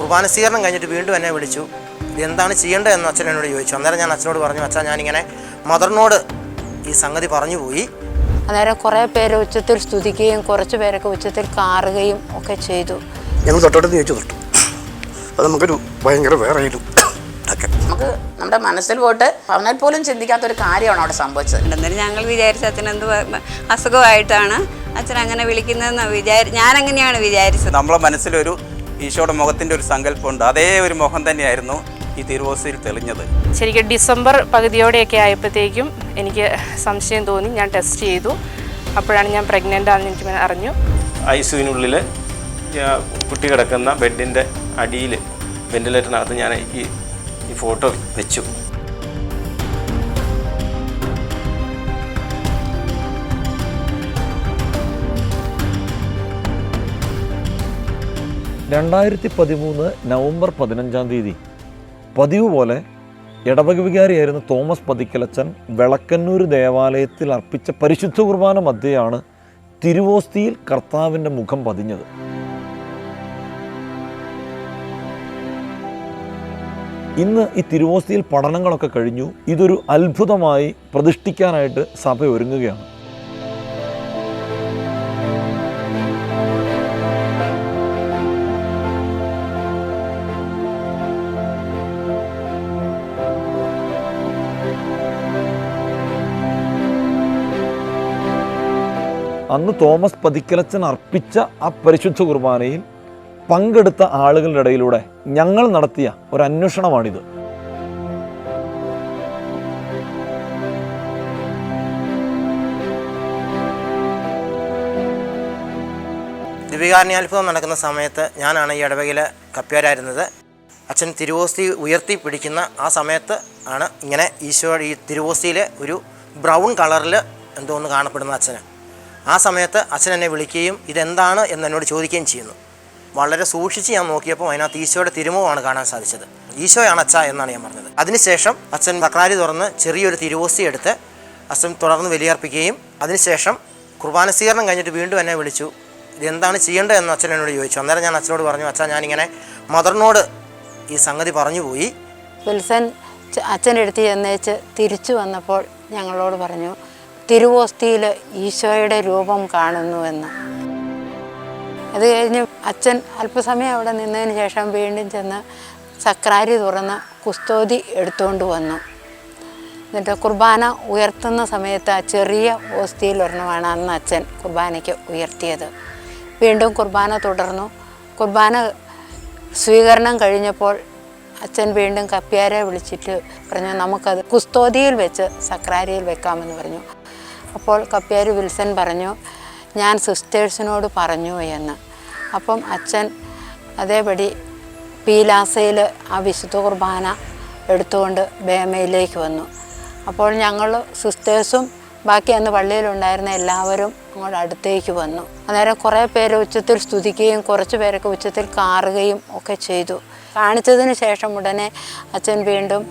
കുർബാന സ്വീകരണം കഴിഞ്ഞിട്ട് വീണ്ടും എന്നെ വിളിച്ചു. എന്താണ് ചെയ്യേണ്ടതെന്ന് അച്ഛൻ എന്നോട് ചോദിച്ചു. അന്നേരം ഞാൻ അച്ഛനോട് പറഞ്ഞു അച്ഛാ ഞാനിങ്ങനെ മദറിനോട് ഈ സംഗതി പറഞ്ഞു പോയി. അന്നേരം കുറേ പേര് ഉച്ചത്തിൽ സ്തുതിക്കുകയും കുറച്ച് പേരൊക്കെ ഉച്ചത്തിൽ കാറുകയും ഒക്കെ ചെയ്തു. ഞങ്ങൾ തൊട്ടടുത്ത് ചോദിച്ചു തൊട്ടു. അത് നമുക്കൊരു ഭയങ്കര വേറെ നമുക്ക് നമ്മുടെ മനസ്സിൽ പോയിട്ട് അവനാൽ പോലും ചിന്തിക്കാത്ത ഒരു കാര്യമാണ് അവിടെ സംഭവിച്ചത്? അന്നേരം ഞങ്ങൾ വിചാരിച്ച അച്ഛൻ എന്ത് അസുഖമായിട്ടാണ് അച്ഛൻ അങ്ങനെ വിളിക്കുന്നതെന്ന് വിചാരി ഞാൻ അങ്ങനെയാണ് വിചാരിച്ചത്. നമ്മളെ മനസ്സിലൊരു ഈശോയുടെ മുഖത്തിന്റെ ഒരു സങ്കല്പമുണ്ട്. അതേ ഒരു മുഖം തന്നെയായിരുന്നു ഈ തിരുവോസിയിൽ തെളിഞ്ഞത്. ശരിക്കും ഡിസംബർ പകുതിയോടെയൊക്കെ ആയപ്പോഴത്തേക്കും എനിക്ക് സംശയം തോന്നി. ഞാൻ ടെസ്റ്റ് ചെയ്തു. അപ്പോഴാണ് ഞാൻ പ്രഗ്നന്റ് ആണെന്ന് എനിക്ക് അറിഞ്ഞു. ഐ സിയുവിനുള്ളിൽ കുട്ടി കിടക്കുന്ന ബെഡിന്റെ അടിയിൽ വെന്റിലേറ്ററിനകത്ത് ഞാൻ ഈ ഈ ഫോട്ടോ വെച്ചു. രണ്ടായിരത്തി പതിമൂന്ന് നവംബർ പതിനഞ്ചാം തീയതി. പതിവ് പോലെ ഇടവക വികാരിയായിരുന്ന തോമസ് പതിക്കലച്ചൻ വിളക്കന്നൂർ ദേവാലയത്തിൽ അർപ്പിച്ച പരിശുദ്ധ കുർബാന മധ്യയാണ് തിരുവോസ്തിയിൽ കർത്താവിന്റെ മുഖം പതിഞ്ഞത്. ഇന്ന് ഈ തിരുവോസ്തിയിൽ പഠനങ്ങളൊക്കെ കഴിഞ്ഞു. ഇതൊരു അത്ഭുതമായി പ്രതിഷ്ഠിക്കാനായിട്ട് സഭ ഒരുങ്ങുകയാണ്. അന്ന് തോമസ് പതിക്കലച്ചൻ അർപ്പിച്ച ആ പരിശുദ്ധ കുർബാനയിൽ പങ്കെടുത്ത ആളുകളുടെ ഇടയിലൂടെ ഞങ്ങൾ നടത്തിയ ഒരു അന്വേഷണമാണിത്. ദിവികാരണ്യാത്ഭുതം നടക്കുന്ന സമയത്ത് ഞാനാണ് ഈ ഇടവകയിലെ കപ്പ്യാരായിരുന്നത്. അച്ഛൻ തിരുവോസ്തി ഉയർത്തി പിടിക്കുന്ന ആ സമയത്ത് ആണ് ഇങ്ങനെ ഈശോ ഈ തിരുവോസ്തിയിലെ ഒരു ബ്രൗൺ കളറിൽ എന്തോ ഒന്ന് കാണപ്പെടുന്ന അച്ഛന്. ആ സമയത്ത് അച്ഛൻ എന്നെ വിളിക്കുകയും ഇതെന്താണ് എന്ന് എന്നോട് ചോദിക്കുകയും ചെയ്യുന്നു. വളരെ സൂക്ഷിച്ച് ഞാൻ നോക്കിയപ്പോൾ അതിനകത്ത് ഈശോയുടെ തിരുമുഖമാണ് കാണാൻ സാധിച്ചത്. ഈശോയാണ് അച്ഛ എന്നാണ് ഞാൻ പറഞ്ഞത്. അതിനുശേഷം അച്ഛൻ തക്രാരി തുറന്ന് ചെറിയൊരു തിരുവോസി എടുത്ത് അച്ഛൻ തുടർന്ന് ബലിയർപ്പിക്കുകയും അതിനുശേഷം കുർബാന സ്വീകരണം കഴിഞ്ഞിട്ട് വീണ്ടും എന്നെ വിളിച്ചു. ഇതെന്താണ് ചെയ്യേണ്ടത് എന്ന് അച്ഛൻ എന്നോട് ചോദിച്ചു. അന്നേരം ഞാൻ അച്ഛനോട് പറഞ്ഞു അച്ഛാ ഞാനിങ്ങനെ മദറിനോട് ഈ സംഗതി പറഞ്ഞു പോയി. അച്ഛന്റെ അടുത്ത് ചെന്നേച്ച് തിരിച്ചു വന്നപ്പോൾ ഞങ്ങളോട് പറഞ്ഞു തിരുവോസ്തിയിൽ ഈശോയുടെ രൂപം കാണുന്നുവെന്ന്. അത് കഴിഞ്ഞ് അച്ഛൻ അല്പസമയം അവിടെ നിന്നതിന് ശേഷം വീണ്ടും ചെന്ന് സക്രാരി തുറന്ന് കുസ്തോതി എടുത്തുകൊണ്ട് വന്നു. എന്നിട്ട് കുർബാന ഉയർത്തുന്ന സമയത്ത് ആ ചെറിയ ഓസ്തിയിൽ ഒരെണ്ണമാണ് അന്ന് അച്ഛൻ കുർബാനയ്ക്ക് ഉയർത്തിയത്. വീണ്ടും കുർബാന തുടർന്നു. കുർബാന സ്വീകരണം കഴിഞ്ഞപ്പോൾ അച്ഛൻ വീണ്ടും കപ്പ്യാരെ വിളിച്ചിട്ട് പറഞ്ഞു നമുക്കത് കുസ്തോതിയിൽ വെച്ച് സക്രാരിയിൽ വെക്കാമെന്ന് പറഞ്ഞു. അപ്പോൾ കപ്പ്യാർ വിൽസൺ പറഞ്ഞു ഞാൻ സിസ്റ്റേഴ്സിനോട് പറഞ്ഞു എന്ന്. അപ്പം അച്ഛൻ അതേപടി പീലാസയിൽ ആ വിശുദ്ധ കുർബാന എടുത്തുകൊണ്ട് ബേമയിലേക്ക് വന്നു. അപ്പോൾ ഞങ്ങൾ സിസ്റ്റേഴ്സും ബാക്കി അന്ന് പള്ളിയിലുണ്ടായിരുന്ന എല്ലാവരും അങ്ങോട്ട് അടുത്തേക്ക് വന്നു. അന്നേരം കുറേ പേര് ഉച്ചത്തിൽ സ്തുതിക്കുകയും കുറച്ച് പേരൊക്കെ ഉച്ചത്തിൽ കാറുകയും ഒക്കെ ചെയ്തു. കാണിച്ചതിന് ശേഷം ഉടനെ അച്ഛൻ വീണ്ടും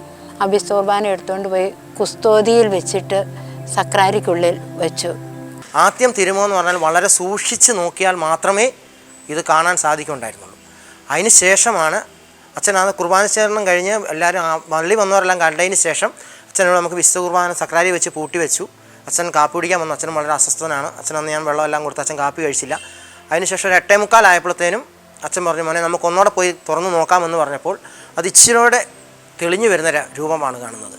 അഭിസ്തോർബാന എടുത്തുകൊണ്ട് പോയി കുസ്തോതിയിൽ വെച്ചിട്ട് സക്രാരിക്കുള്ളിൽ വെച്ചു. ആദ്യം തിരുമോ എന്ന് പറഞ്ഞാൽ വളരെ സൂക്ഷിച്ച് നോക്കിയാൽ മാത്രമേ ഇത് കാണാൻ സാധിക്കുണ്ടായിരുന്നുള്ളൂ അതിന് ശേഷമാണ് അച്ഛൻ ആ കുർബാന ചേരണം കഴിഞ്ഞ് എല്ലാവരും ആ പള്ളി വന്നവരെല്ലാം കണ്ടതിന് ശേഷം അച്ഛനോട് നമുക്ക് വിശുദ്ധ കുർബാന സക്രാരി വെച്ച് പൂട്ടി വെച്ചു. അച്ഛൻ കാപ്പി കുടിക്കാൻ വന്നു. അച്ഛൻ വളരെ അസ്വസ്ഥനാണ്. അച്ഛൻ അന്ന് ഞാൻ വെള്ളമെല്ലാം കൊടുത്ത് അച്ഛൻ കാപ്പി കഴിച്ചില്ല. അതിനുശേഷം ഒരു എട്ടേ മുക്കാലായപ്പോഴത്തേനും അച്ഛൻ പറഞ്ഞു മോനെ നമുക്ക് ഒന്നോടെ പോയി തുറന്നു നോക്കാമെന്ന് പറഞ്ഞപ്പോൾ അത് ഇച്ചിരിയോടെ തെളിഞ്ഞു വരുന്ന രൂപമാണ് കാണുന്നത്.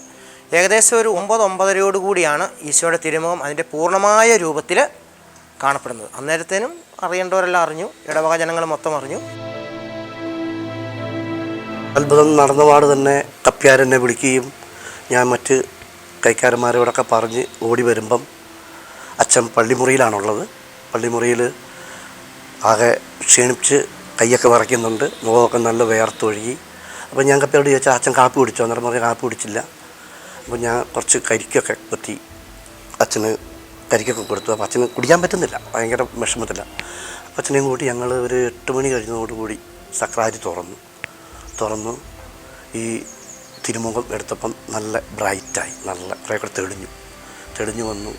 ഏകദേശം ഒരു ഒമ്പത് ഒമ്പതരയോട് കൂടിയാണ് ഈശോയുടെ തിരുമുഖം അതിന്റെ പൂർണമായ രൂപത്തിൽ കാണപ്പെടുന്നത്. അന്നേരത്തേനും അറിയേണ്ടവരെല്ലാം അറിഞ്ഞു ഇടവക ജനങ്ങൾ മൊത്തം അറിഞ്ഞു. അത്ഭുതം നടന്നപാട് തന്നെ കപ്പ്യാരെന്നെ വിളിക്കുകയും ഞാൻ മറ്റ് കൈക്കാരന്മാരോടൊക്കെ പറഞ്ഞ് ഓടി വരുമ്പം അച്ഛൻ പള്ളിമുറിയിലാണുള്ളത്. പള്ളിമുറിയിൽ ആകെ ക്ഷീണിച്ച് കൈയൊക്കെ വിറയ്ക്കുന്നുണ്ട് മുഖമൊക്കെ നല്ല വേർത്തൊഴുകി. അപ്പോൾ ഞാൻ കപ്പയോട് ചോദിച്ചാൽ അച്ഛൻ കാപ്പി കുടിച്ചോ? അന്നേരം പറഞ്ഞാൽ കാപ്പി കുടിച്ചില്ല. അപ്പോൾ ഞാൻ കുറച്ച് കരിക്കൊക്കെ കുത്തി അച്ഛന് കരിക്കൊക്കെ കൊടുത്തു. അപ്പോൾ അച്ഛന് കുടിക്കാൻ പറ്റുന്നില്ല. ഭയങ്കര വിഷമത്തില്ല അപ്പോൾ അച്ഛനെയും കൂട്ടി ഞങ്ങൾ ഒരു എട്ട് മണി കഴിഞ്ഞതോടുകൂടി സക്രാരി തുറന്നു. തുറന്നു. ഈ തിരുമുഖം എടുത്തപ്പം നല്ല ബ്രൈറ്റായി. നല്ല കുറേ കൂടെ തെളിഞ്ഞു. തെളിഞ്ഞു വന്നു.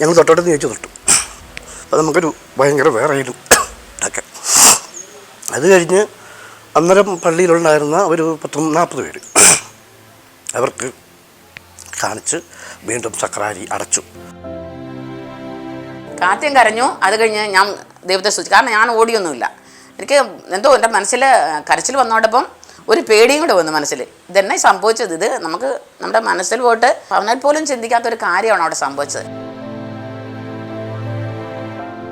ഞങ്ങൾ തൊട്ടടുത്ത് ചോദിച്ചു തൊട്ടു. അത് നമുക്കൊരു ഭയങ്കര വേറെ ഒക്കെ അത് കഴിഞ്ഞ് അന്നേരം പള്ളിയിലുണ്ടായിരുന്ന ഒരു പത്തും നാൽപ്പത് പേര്. അവർക്ക് കാണിച്ച് വീണ്ടും സക്രാരി അടച്ചു. കാത്യം കരഞ്ഞു. അത് കഴിഞ്ഞ് ഞാൻ ദൈവത്തെ സൂചിച്ചു കാരണം ഞാൻ ഓടിയൊന്നുമില്ല. എനിക്ക് എന്തോ എന്റെ മനസ്സിൽ കരച്ചിൽ വന്നോടൊപ്പം ഒരു പേടിയും കൂടെ വന്നു മനസ്സിൽ. ഇതെന്നെ സംഭവിച്ചത്? ഇത് നമുക്ക് നമ്മുടെ മനസ്സിൽ പോയിട്ട് പറഞ്ഞാൽ പോലും ചിന്തിക്കാത്ത ഒരു കാര്യമാണ് അവിടെ സംഭവിച്ചത്.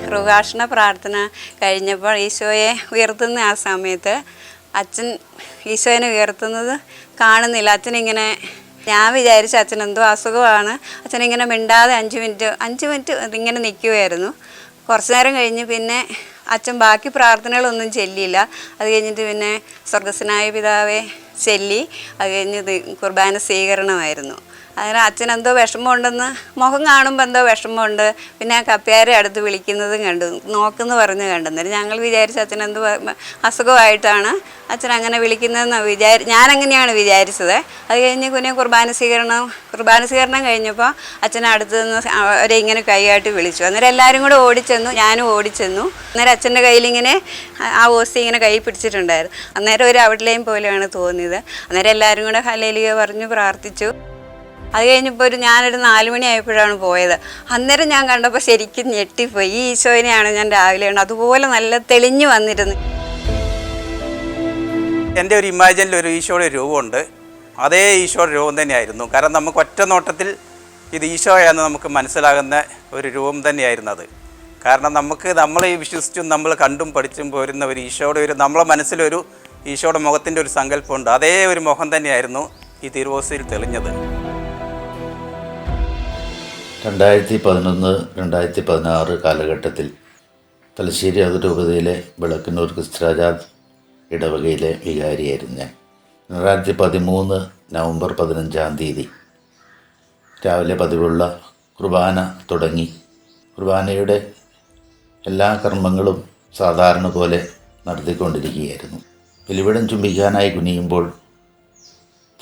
കൃപാഷണ പ്രാർത്ഥന കഴിഞ്ഞപ്പോൾ ഈശോയെ ഉയർത്തുന്ന ആ സമയത്ത് അച്ഛൻ ഈശോയെ ഉയർത്തുന്നത് കാണുന്നില്ല. അച്ഛനിങ്ങനെ ഞാൻ വിചാരിച്ചു അച്ഛൻ എന്തോ അസുഖമാണ്. അച്ഛനിങ്ങനെ മിണ്ടാതെ അഞ്ച് മിനിറ്റ് അഞ്ച് മിനിറ്റ് ഇങ്ങനെ നിൽക്കുമായിരുന്നു കുറച്ച് നേരം കഴിഞ്ഞ് പിന്നെ അച്ഛൻ ബാക്കി പ്രാർത്ഥനകളൊന്നും ചെല്ലിയില്ല. അത് കഴിഞ്ഞിട്ട് പിന്നെ സ്വർഗസ്സനായ പിതാവെ ചെല്ലി. അത് കഴിഞ്ഞ് കുർബാന സ്വീകരണമായിരുന്നു. അതിന് അച്ഛനെന്തോ വിഷമമുണ്ടെന്ന് മുഖം കാണുമ്പോൾ എന്തോ വിഷമമുണ്ട്. പിന്നെ ആ കപ്പ്യാരെ അടുത്ത് വിളിക്കുന്നതും കണ്ടു. നോക്കുന്നു പറഞ്ഞ് കണ്ടെന്നിട്ട് ഞങ്ങൾ വിചാരിച്ച വ- അസുഖമായിട്ടാണ് അച്ഛൻ അങ്ങനെ വിളിക്കുന്നതെന്ന് വിചാരി ഞാനങ്ങനെയാണ് വിചാരിച്ചത്. അത് കഴിഞ്ഞ് പിന്നെ കുർബാന സ്വീകരണം കുർബാന സ്വീകരണം കഴിഞ്ഞപ്പോൾ അച്ഛൻ അടുത്ത് നിന്ന് അവരെ ഇങ്ങനെ കൈയായിട്ട് വിളിച്ചു. അന്നേരം എല്ലാവരും കൂടെ ഓടിച്ചെന്നു. ഞാനും ഓടിച്ചെന്നു. അന്നേരം അച്ഛന്റെ കയ്യിലിങ്ങനെ ആ- ഓസി ഇങ്ങനെ കൈ പിടിച്ചിട്ടുണ്ടായിരുന്നു. അന്നേരം ഒരു ഔട്ട്ലൈൻ പോലെയാണ് തോന്നിയത്. അന്നേരം എല്ലാവരും കൂടെ ഹലേലിയ പറഞ്ഞു പ്രാർത്ഥിച്ചു. അത് കഴിഞ്ഞപ്പോൾ ഒരു ഞാനൊരു നാല് മണി ആയപ്പോഴാണ് പോയത്. അന്നേരം ഞാൻ കണ്ടപ്പോൾ ശരിക്കും ഞെട്ടിപ്പോയി. ഈ ഈശോനെയാണ് ഞാൻ രാവിലെ ഉണ്ട് അതുപോലെ നല്ല തെളിഞ്ഞു വന്നിരുന്നു. എന്റെ ഒരു ഇമാജിനിൽ ഒരു ഈശോയുടെ രൂപമുണ്ട്. അതേ ഈശോയുടെ രൂപം തന്നെയായിരുന്നു. കാരണം നമുക്ക് ഒറ്റ നോട്ടത്തിൽ ഇത് ഈശോയാണെന്ന് നമുക്ക് മനസ്സിലാകുന്ന ഒരു രൂപം തന്നെയായിരുന്നു അത്. കാരണം നമുക്ക് നമ്മളെ വിശ്വസിച്ചും നമ്മൾ കണ്ടും പഠിച്ചും പോരുന്ന ഒരു ഈശോയുടെ ഒരു നമ്മളെ മനസ്സിലൊരു ഈശോയുടെ മുഖത്തിന്റെ ഒരു സങ്കല്പമുണ്ട്. അതേ ഒരു മുഖം തന്നെയായിരുന്നു ഈ തിരുവോസയിൽ തെളിഞ്ഞത്. രണ്ടായിരത്തി പതിനൊന്ന് രണ്ടായിരത്തി പതിനാറ് കാലഘട്ടത്തിൽ തലശ്ശേരി അതിരൂപതയിലെ വിളക്കന്നൂർ ക്രിസ്തരാജാദ് ഇടവകയിലെ വികാരിയായിരുന്നു ഞാൻ. രണ്ടായിരത്തി പതിമൂന്ന് നവംബർ പതിനഞ്ചാം തീയതി രാവിലെ പതിവുള്ള കുർബാന തുടങ്ങി. കുർബാനയുടെ എല്ലാ കർമ്മങ്ങളും സാധാരണ പോലെ നടത്തിക്കൊണ്ടിരിക്കുകയായിരുന്നു. ബലിവിടം ചുംബിക്കാനായി കുനിയുമ്പോൾ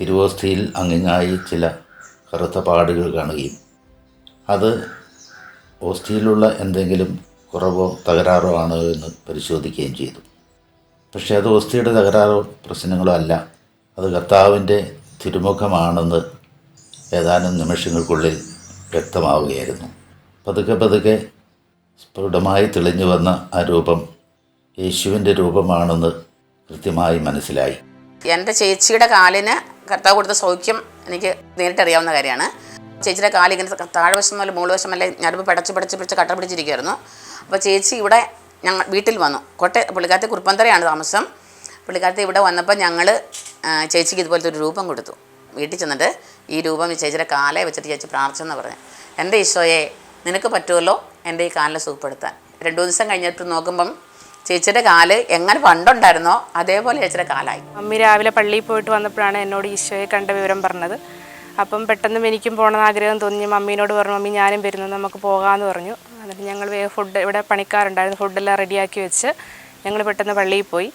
തിരുവോസ്തിയിൽ അങ്ങിങ്ങായി ചില കറുത്ത പാടുകൾ കാണുകയും അത് ഓസ്റ്റിയിലുള്ള എന്തെങ്കിലും കുറവോ തകരാറോ ആണോ എന്ന് പരിശോധിക്കുകയും ചെയ്തു. പക്ഷേ അത് ഓസ്റ്റിയുടെ തകരാറോ പ്രശ്നങ്ങളോ അല്ല. അത് കർത്താവിന്റെ തിരുമുഖമാണെന്ന് ഏതാനും നിമിഷങ്ങൾക്കുള്ളിൽ വ്യക്തമാവുകയായിരുന്നു. പതുക്കെ പതുക്കെ സ്ഫുടമായി തെളിഞ്ഞു വന്ന ആ രൂപം യേശുവിന്റെ രൂപമാണെന്ന് കൃത്യമായി മനസ്സിലായി. എന്റെ ചേച്ചിയുടെ കാലിന് കർത്താവ് കൊടുത്ത സൗഖ്യം എനിക്ക് നേരിട്ടറിയാവുന്ന കാര്യമാണ്. ചേച്ചിയുടെ കാലിങ്ങനെ താഴ്വശം അല്ല മുകൾ വശം അല്ലെ ഞാനിപ്പോൾ പടച്ച് പടച്ച് പിടിച്ച് കട്ട പിടിച്ചിരിക്കുമായിരുന്നു അപ്പോൾ ചേച്ചി ഇവിടെ ഞങ്ങൾ വീട്ടിൽ വന്നു. കോട്ടെ പുള്ളിക്കാരത്തെ കുറുപ്പന്തരയാണ് താമസം. പുള്ളിക്കാരത്തെ ഇവിടെ വന്നപ്പോൾ ഞങ്ങൾ ചേച്ചിക്ക് ഇതുപോലത്തെ ഒരു രൂപം കൊടുത്തു. വീട്ടിൽ ചെന്നിട്ട് ഈ രൂപം ചേച്ചിയുടെ കാലെ വെച്ചിട്ട് ചേച്ചി പ്രാർത്ഥിച്ചെന്ന് പറഞ്ഞു. എന്റെ ഈശോയെ നിനക്ക് പറ്റുമല്ലോ എന്റെ ഈ കാലിനെ സുഖപ്പെടുത്താൻ. രണ്ടു ദിവസം കഴിഞ്ഞിട്ട് നോക്കുമ്പം ചേച്ചിയുടെ കാൽ എങ്ങനെ പണ്ടുണ്ടായിരുന്നോ? അതേപോലെ ചേച്ചിയുടെ കാലായി. മമ്മി രാവിലെ പള്ളിയിൽ പോയിട്ട് വന്നപ്പോഴാണ് എന്നോട് ഈശോയെ കണ്ട വിവരം പറഞ്ഞത്. അപ്പം പെട്ടെന്ന് എനിക്കും പോകണമെന്ന് ആഗ്രഹം തോന്നി. മമ്മീനോട് പറഞ്ഞു മമ്മി ഞാനും വരുന്നു. നമുക്ക് പോകാമെന്ന് പറഞ്ഞു. എന്നിട്ട് ഞങ്ങൾ ഫുഡ് ഇവിടെ പണിക്കാരുണ്ടായിരുന്നു. ഫുഡെല്ലാം റെഡിയാക്കി വെച്ച് ഞങ്ങൾ പെട്ടെന്ന് പള്ളിയിൽ പോയി.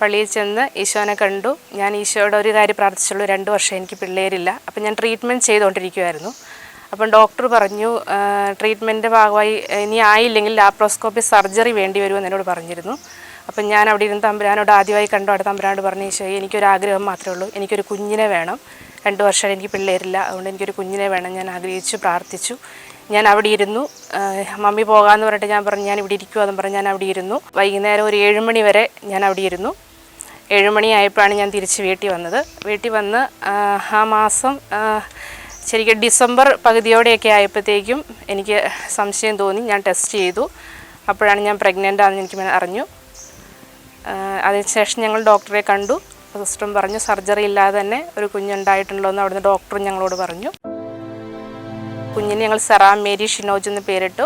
പള്ളിയിൽ ചെന്ന് ഈശോനെ കണ്ടു. ഞാൻ ഈശോയുടെ ഒരു കാര്യം പ്രാർത്ഥിച്ചുള്ളൂ. രണ്ട് വർഷം എനിക്ക് പിള്ളേരില്ല. അപ്പം ഞാൻ ട്രീറ്റ്മെന്റ് ചെയ്തുകൊണ്ടിരിക്കുമായിരുന്നു അപ്പം ഡോക്ടർ പറഞ്ഞു ട്രീറ്റ്മെന്റ് ഭാഗമായി ഇനി ആയില്ലെങ്കിൽ ലാപ്രോസ്കോപ്പി സർജറി വേണ്ടി വരുമെന്ന് എന്നോട് പറഞ്ഞിരുന്നു. അപ്പം ഞാൻ അവിടെ ഇരുന്ന് തമ്പുരാനോട് ആദ്യമായി കണ്ടു. അവിടെ തമ്പുരാനോട് പറഞ്ഞു ഈശോ എനിക്കൊരു ആഗ്രഹം മാത്രമേ ഉള്ളൂ. എനിക്കൊരു കുഞ്ഞിനെ വേണം. രണ്ട് വർഷം എനിക്ക് പിള്ളേരില്ല. അതുകൊണ്ട് എനിക്കൊരു കുഞ്ഞിനെ വേണം. ഞാൻ ആഗ്രഹിച്ചു പ്രാർത്ഥിച്ചു. ഞാൻ അവിടെ ഇരുന്നു. മമ്മി പോകാമെന്ന് പറഞ്ഞിട്ട് ഞാൻ പറഞ്ഞു ഞാൻ ഇവിടെ ഇരിക്കുമെന്ന് പറഞ്ഞു ഞാൻ അവിടെ ഇരുന്നു. വൈകുന്നേരം ഒരു ഏഴ് മണി വരെ ഞാൻ അവിടെ ഇരുന്നു. ഏഴുമണിയായപ്പോഴാണ് ഞാൻ തിരിച്ച് വീട്ടിൽ വന്നത്. വീട്ടിൽ വന്ന് ആ, മാസം ശരിക്കും ഡിസംബർ പകുതിയോടെയൊക്കെ ആയപ്പോഴത്തേക്കും എനിക്ക് സംശയം തോന്നി. ഞാൻ ടെസ്റ്റ് ചെയ്തു. അപ്പോഴാണ് ഞാൻ പ്രഗ്നന്റ് ആണെന്ന് എനിക്ക് അറിഞ്ഞു. അതിനുശേഷം ഞങ്ങൾ ഡോക്ടറെ കണ്ടു. സിസ്റ്ററും പറഞ്ഞു സർജറി ഇല്ലാതെ തന്നെ ഒരു കുഞ്ഞുണ്ടായിട്ടുണ്ടോ എന്ന് അവിടുന്ന് ഡോക്ടറും ഞങ്ങളോട് പറഞ്ഞു. കുഞ്ഞിന് ഞങ്ങൾ സെറാം മേരി ഷിനോജ് എന്ന് പേരിട്ടു.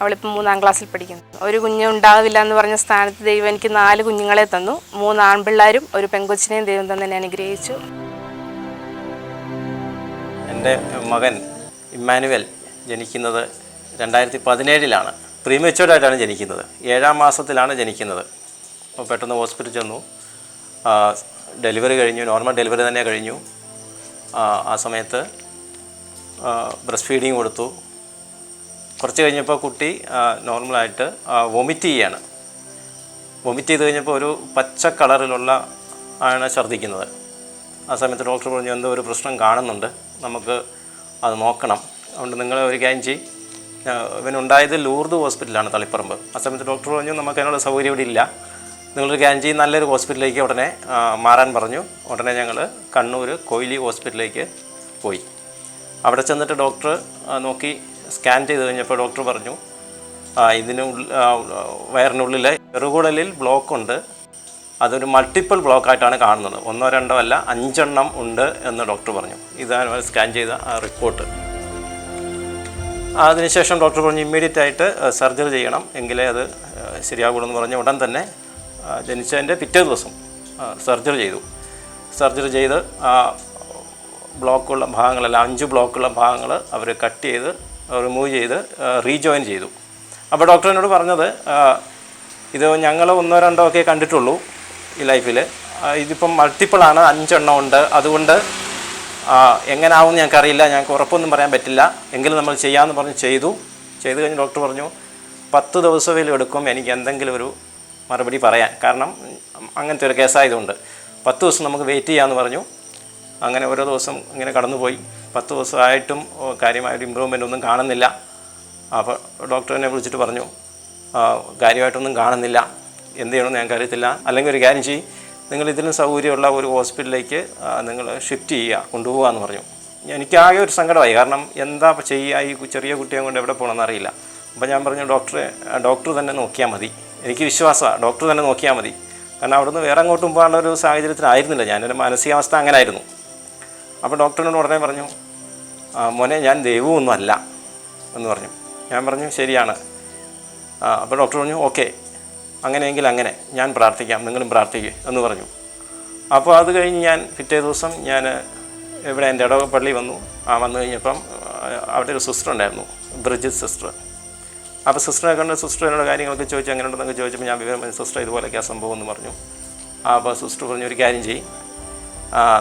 അവളിപ്പോൾ മൂന്നാം ക്ലാസ്സിൽ പഠിക്കുന്നു. ഒരു കുഞ്ഞ് ഉണ്ടാവില്ല എന്ന് പറഞ്ഞ സ്ഥാനത്ത് ദൈവം എനിക്ക് നാല് കുഞ്ഞുങ്ങളെ തന്നു. മൂന്ന് ആൺപിള്ളേരും ഒരു പെൺകൊച്ചിനെയും ദൈവം തന്നെ അനുഗ്രഹിച്ചു. എന്റെ മകൻ ഇമ്മാനുവൽ ജനിക്കുന്നത് രണ്ടായിരത്തി പതിനേഴിലാണ്. പ്രീമെച്ചുവർഡായിട്ടാണ് ജനിക്കുന്നത്. ഏഴാം മാസത്തിലാണ് ജനിക്കുന്നത്. അപ്പോൾ പെട്ടെന്ന് ഹോസ്പിറ്റലിൽ ചെന്നു. ഡെലിവറി കഴിഞ്ഞു. നോർമൽ ഡെലിവറി തന്നെ കഴിഞ്ഞു. ആ, സമയത്ത് ബ്രസ്റ്റ് ഫീഡിങ് കൊടുത്തു. കുറച്ച് കഴിഞ്ഞപ്പോൾ കുട്ടി നോർമലായിട്ട് വൊമിറ്റ് ചെയ്യാണ്. വൊമിറ്റ് ചെയ്ത് കഴിഞ്ഞപ്പോൾ ഒരു പച്ച കളറിലുള്ള ആണ് ഛർദ്ദിക്കുന്നത്. ആ സമയത്ത് ഡോക്ടർ പറഞ്ഞു എന്തോ ഒരു പ്രശ്നം കാണുന്നുണ്ട്. നമുക്ക് അത് നോക്കണം. അതുകൊണ്ട് നിങ്ങൾ ഒരു കാര്യം ചെയ്യും. ഇവനുണ്ടായത് ലൂർദ് ഹോസ്പിറ്റലാണ് തളിപ്പറമ്പ്. ആ സമയത്ത് ഡോക്ടർ പറഞ്ഞു നമുക്ക് അതിനുള്ള സൗകര്യം ഇവിടെ ഇല്ല. നിങ്ങളൊരു കാര്യം ചെയ്യും നല്ലൊരു ഹോസ്പിറ്റലിലേക്ക് ഉടനെ മാറാൻ പറഞ്ഞു. ഉടനെ ഞങ്ങൾ കണ്ണൂർ കൊയിലി ഹോസ്പിറ്റലിലേക്ക് പോയി. അവിടെ ചെന്നിട്ട് ഡോക്ടർ നോക്കി സ്കാൻ ചെയ്ത് കഴിഞ്ഞപ്പോൾ ഡോക്ടർ പറഞ്ഞു ഇതിന് വയറിനുള്ളിൽ ചെറുകുടലിൽ ബ്ലോക്ക് ഉണ്ട് അതൊരു മൾട്ടിപ്പിൾ ബ്ലോക്ക് ആയിട്ടാണ് കാണുന്നത്. ഒന്നോ രണ്ടോ അല്ല അഞ്ചെണ്ണം ഉണ്ട് എന്ന് ഡോക്ടർ പറഞ്ഞു. ഇതാണ് സ്കാൻ ചെയ്ത റിപ്പോർട്ട് അതിനുശേഷം ഡോക്ടർ പറഞ്ഞു ഇമ്മീഡിയറ്റ് ആയിട്ട് സർജറി ചെയ്യണം. എങ്കിലേ അത് ശരിയാകുള്ളൂ എന്ന് പറഞ്ഞ ഉടൻ തന്നെ ജനിച്ചതിന്റെ പിറ്റേ ദിവസം സർജറി ചെയ്തു. സർജറി ചെയ്ത് ആ ബ്ലോക്കുള്ള ഭാഗങ്ങളെല്ലാം അഞ്ച് ബ്ലോക്കുള്ള ഭാഗങ്ങൾ അവർ കട്ട് ചെയ്ത് റിമൂവ് ചെയ്ത് റീജോയിൻ ചെയ്തു. അപ്പോൾ ഡോക്ടർ എന്നോട് പറഞ്ഞത് ഇത് ഞങ്ങൾ ഒന്നോ രണ്ടോ ഒക്കെ കണ്ടിട്ടുള്ളൂ. ഈ ലൈഫിൽ ഇതിപ്പം മൾട്ടിപ്പിളാണ് അഞ്ചെണ്ണം ഉണ്ട്. അതുകൊണ്ട് എങ്ങനെ എങ്ങനാവും ഞങ്ങൾക്കറിയില്ല. ഞങ്ങൾക്ക് ഉറപ്പൊന്നും പറയാൻ പറ്റില്ല. എങ്കിലും നമ്മൾ ചെയ്യാമെന്ന് പറഞ്ഞ് ചെയ്തു. ചെയ്തു കഴിഞ്ഞ് ഡോക്ടർ പറഞ്ഞു പത്ത് ദിവസമേലും എടുക്കും. എനിക്ക് എന്തെങ്കിലും ഒരു മറുപടി പറയാൻ. കാരണം അങ്ങനത്തെ ഒരു കേസായതുകൊണ്ട് പത്ത് ദിവസം നമുക്ക് വെയിറ്റ് ചെയ്യാമെന്ന് പറഞ്ഞു. അങ്ങനെ ഓരോ ദിവസം ഇങ്ങനെ കടന്നുപോയി. പത്ത് ദിവസമായിട്ടും കാര്യമായൊരു ഇമ്പ്രൂവ്മെന്റ് ഒന്നും കാണുന്നില്ല. അപ്പോൾ ഡോക്ടറിനെ വിളിച്ചിട്ട് പറഞ്ഞു കാര്യമായിട്ടൊന്നും കാണുന്നില്ല. എന്ത് ചെയ്യണമെന്ന് ഞങ്ങൾക്ക് അറിയത്തില്ല അല്ലെങ്കിൽ ഒരു കാര്യം ചെയ്യും. നിങ്ങൾ ഇതിലും സൗകര്യമുള്ള ഒരു ഹോസ്പിറ്റലിലേക്ക് നിങ്ങൾ ഷിഫ്റ്റ് ചെയ്യുക കൊണ്ടുപോകുക എന്ന് പറഞ്ഞു. എനിക്കാകെ ഒരു സങ്കടമായി. കാരണം എന്താ ചെയ്യുക ഈ ചെറിയ കുട്ടിയെ കൊണ്ട് എവിടെ പോകണമെന്ന് അറിയില്ല. അപ്പോൾ ഞാൻ പറഞ്ഞു ഡോക്ടറെ ഡോക്ടർ തന്നെ നോക്കിയാൽ മതി. എനിക്ക് വിശ്വാസമാണ് ഡോക്ടർ തന്നെ നോക്കിയാൽ മതി. കാരണം അവിടുന്ന് വേറെ അങ്ങോട്ടും പോകാനുള്ള ഒരു സാഹചര്യത്തിലായിരുന്നില്ല. ഞാനൊരു മാനസികാവസ്ഥ അങ്ങനെ ആയിരുന്നു അപ്പോൾ ഡോക്ടറിനോട് ഉടനെ പറഞ്ഞു "ആ, മോനെ ഞാൻ ദൈവമൊന്നുമല്ല എന്ന് പറഞ്ഞു. ഞാൻ പറഞ്ഞു ശരിയാണ്. അപ്പോൾ ഡോക്ടർ പറഞ്ഞു ഓക്കെ. അങ്ങനെയെങ്കിൽ അങ്ങനെ ഞാൻ പ്രാർത്ഥിക്കാം നിങ്ങളും പ്രാർത്ഥിക്കുക എന്ന് പറഞ്ഞു. അപ്പോൾ അത് കഴിഞ്ഞ് ഞാൻ പിറ്റേ ദിവസം ഞാൻ ഇവിടെ എന്റെ ഇടവ പള്ളി വന്നു. ആ വന്നു കഴിഞ്ഞപ്പം അവിടെ ഒരു സിസ്റ്റർ ഉണ്ടായിരുന്നു ബ്രിജിത് സിസ്റ്റർ. അപ്പോൾ സിസ്റ്ററെ കണ്ട് സിസ്റ്റർ എന്നോട് കാര്യങ്ങളൊക്കെ ചോദിച്ചു അങ്ങനെ ഉണ്ടെന്നൊക്കെ ചോദിച്ചപ്പോൾ ഞാൻ വിവരം സിസ്റ്റർ ഇതുപോലെയൊക്കെ ആ സംഭവം എന്ന് പറഞ്ഞു. അപ്പോൾ സിസ്റ്റർ പറഞ്ഞു ഒരു കാര്യം ചെയ്യും.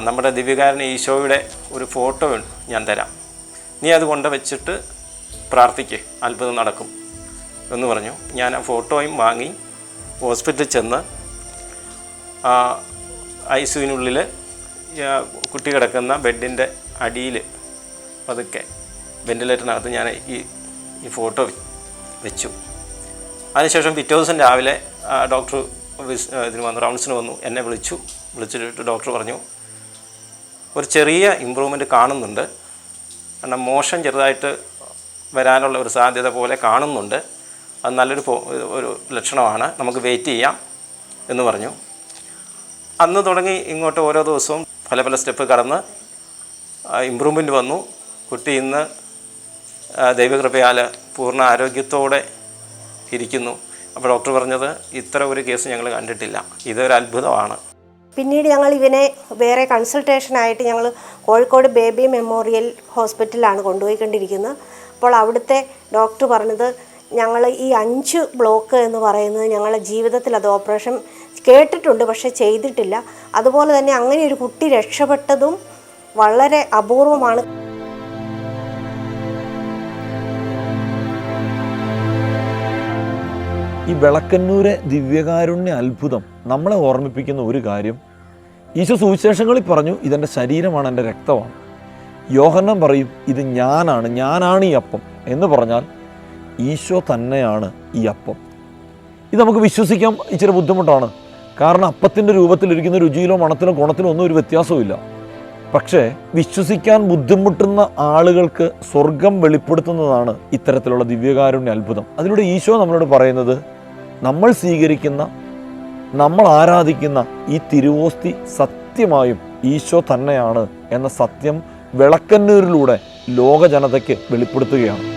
നമ്മുടെ ദിവ്യകാരൻ ഈശോയുടെ ഒരു ഫോട്ടോ ഞാൻ തരാം. നീ അത് കൊണ്ട് വെച്ചിട്ട് പ്രാർത്ഥിക്ക് അത്ഭുതം നടക്കും എന്ന് പറഞ്ഞു. ഞാൻ ആ ഫോട്ടോയും വാങ്ങി ഹോസ്പിറ്റലിൽ ചെന്ന് ഐ സിയുനുള്ളിൽ കുട്ടി കിടക്കുന്ന ബെഡിന്റെ അടിയിൽ പതുക്കെ വെന്റിലേറ്ററിനകത്ത് ഞാൻ ഈ ഈ ഫോട്ടോ വെച്ചു. അതിനുശേഷം പിറ്റേ ദിവസം രാവിലെ ഡോക്ടർ ഇതിന് വന്നു റൗണ്ട്സിന് വന്നു എന്നെ വിളിച്ചു. വിളിച്ചിട്ട് ഡോക്ടർ പറഞ്ഞു ഒരു ചെറിയ ഇമ്പ്രൂവ്മെന്റ് കാണുന്നുണ്ട്. കാരണം മോഷൻ ചെറുതായിട്ട് വരാനുള്ള ഒരു സാധ്യത പോലെ കാണുന്നുണ്ട്. അത് നല്ലൊരു ഒരു ലക്ഷണമാണ്. നമുക്ക് വെയിറ്റ് ചെയ്യാം എന്ന് പറഞ്ഞു. അന്ന് തുടങ്ങി ഇങ്ങോട്ട് ഓരോ ദിവസവും പല പല സ്റ്റെപ്പ് കടന്ന് ഇമ്പ്രൂവ്മെന്റ് വന്നു. കുട്ടി ഇന്ന് ദൈവകൃപയാൽ പൂർണ ആരോഗ്യത്തോടെ ഇരിക്കുന്നു. അപ്പോൾ ഡോക്ടർ പറഞ്ഞത് ഇത്ര ഒരു കേസ് ഞങ്ങൾ കണ്ടിട്ടില്ല. ഇതൊരു അത്ഭുതമാണ്. പിന്നീട് ഞങ്ങൾ ഇവനെ വേറെ കൺസൾട്ടേഷനായിട്ട് ഞങ്ങൾ കോഴിക്കോട് ബേബി മെമ്മോറിയൽ ഹോസ്പിറ്റലിലാണ് കൊണ്ടുപോയിക്കൊണ്ടിരിക്കുന്നത്. അപ്പോൾ അവിടുത്തെ ഡോക്ടർ പറഞ്ഞത് ഞങ്ങൾ ഈ അഞ്ച് ബ്ലോക്ക് എന്ന് പറയുന്നത് ഞങ്ങളുടെ ജീവിതത്തിൽ അത് ഓപ്പറേഷൻ കേട്ടിട്ടുണ്ട് പക്ഷേ ചെയ്തിട്ടില്ല. അതുപോലെ തന്നെ അങ്ങനെ ഒരു കുട്ടി രക്ഷപ്പെട്ടതും വളരെ അപൂർവമാണ്. ഈ വിളക്കന്നൂരെ ദിവ്യകാരുണ്യ അത്ഭുതം നമ്മളെ ഓർമ്മിപ്പിക്കുന്ന ഒരു കാര്യം. ഈശോ സുവിശേഷങ്ങളിൽ പറഞ്ഞു ഇതെന്റെ ശരീരമാണ് എന്റെ രക്തമാണ്. യോഹന്നം പറയും ഇത് ഞാനാണ് ഞാനാണ് ഈ അപ്പം. എന്ന് പറഞ്ഞാൽ ഈശോ തന്നെയാണ് ഈ അപ്പം. ഇത് നമുക്ക് വിശ്വസിക്കാൻ ഇച്ചിരി ബുദ്ധിമുട്ടാണ്. കാരണം അപ്പത്തിന്റെ രൂപത്തിലിരിക്കുന്ന രുചിയിലോ മണത്തിലോ ഗുണത്തിലോ ഒന്നും ഒരു വ്യത്യാസവുമില്ല. പക്ഷേ വിശ്വസിക്കാൻ ബുദ്ധിമുട്ടുന്ന ആളുകൾക്ക് സ്വർഗം വെളിപ്പെടുത്തുന്നതാണ് ഇത്തരത്തിലുള്ള ദിവ്യകാരുണ്യ അത്ഭുതം. അതിലൂടെ ഈശോ നമ്മളോട് പറയുന്നത് നമ്മൾ സ്വീകരിക്കുന്ന നമ്മൾ ആരാധിക്കുന്ന ഈ തിരുവോസ്തി സത്യമായും ഈശോ തന്നെയാണ് എന്ന സത്യം വിളക്കന്നൂരിലൂടെ ലോകജനതയ്ക്ക് വെളിപ്പെടുത്തുകയാണ്.